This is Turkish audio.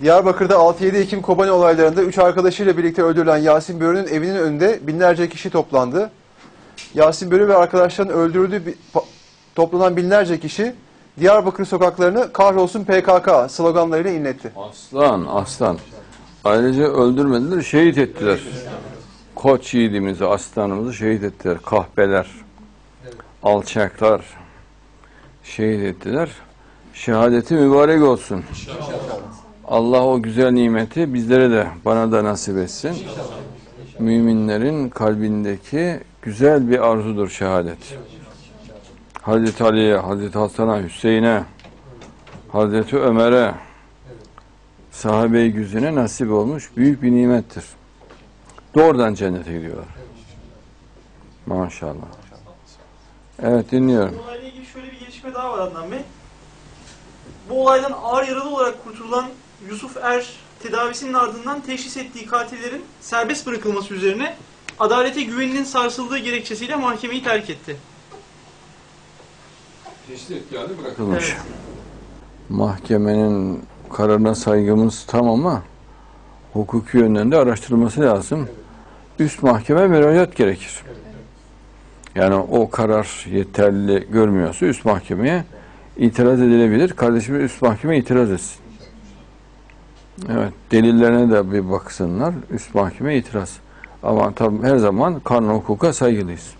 Diyarbakır'da 6-7 Ekim Kobani olaylarında 3 arkadaşıyla birlikte öldürülen Yasin Börü'nün evinin önünde binlerce kişi toplandı. Yasin Börü ve arkadaşlarının öldürüldüğü toplanan binlerce kişi Diyarbakır sokaklarını kahrolsun PKK sloganlarıyla inletti. Aslan, aslan. Ayrıca öldürmediler, şehit ettiler. Koç yiğidimizi, aslanımızı şehit ettiler. Kahpeler, alçaklar şehit ettiler. Şehadeti mübarek olsun. Allah o güzel nimeti bizlere de bana da nasip etsin. Müminlerin kalbindeki güzel bir arzudur şehadet. Hazreti Ali'ye, Hazreti Hasan'a, Hüseyin'e, Hazreti Ömer'e, sahabe-i güzine nasip olmuş büyük bir nimettir. Doğrudan cennete gidiyorlar. Maşallah. Evet dinliyorum. Bu olayla ilgili şöyle bir gelişme daha var Adnan Bey. Bu olaydan ağır yaralı olarak kurtulan Yusuf Er tedavisinin ardından teşhis ettiği katillerin serbest bırakılması üzerine adalete güveninin sarsıldığı gerekçesiyle mahkemeyi terk etti. Bırakılmış. Evet. Mahkemenin kararına saygımız tam ama hukuki yönden de araştırılması lazım. Üst mahkeme müracaat gerekir. Yani o karar yeterli görmüyorsa üst mahkemeye itiraz edilebilir. Kardeşimiz üst mahkeme itiraz etsin. Evet, delillerine de bir baksınlar. Üst mahkeme itiraz. Ama tabii her zaman kanun hukuka saygılıyız.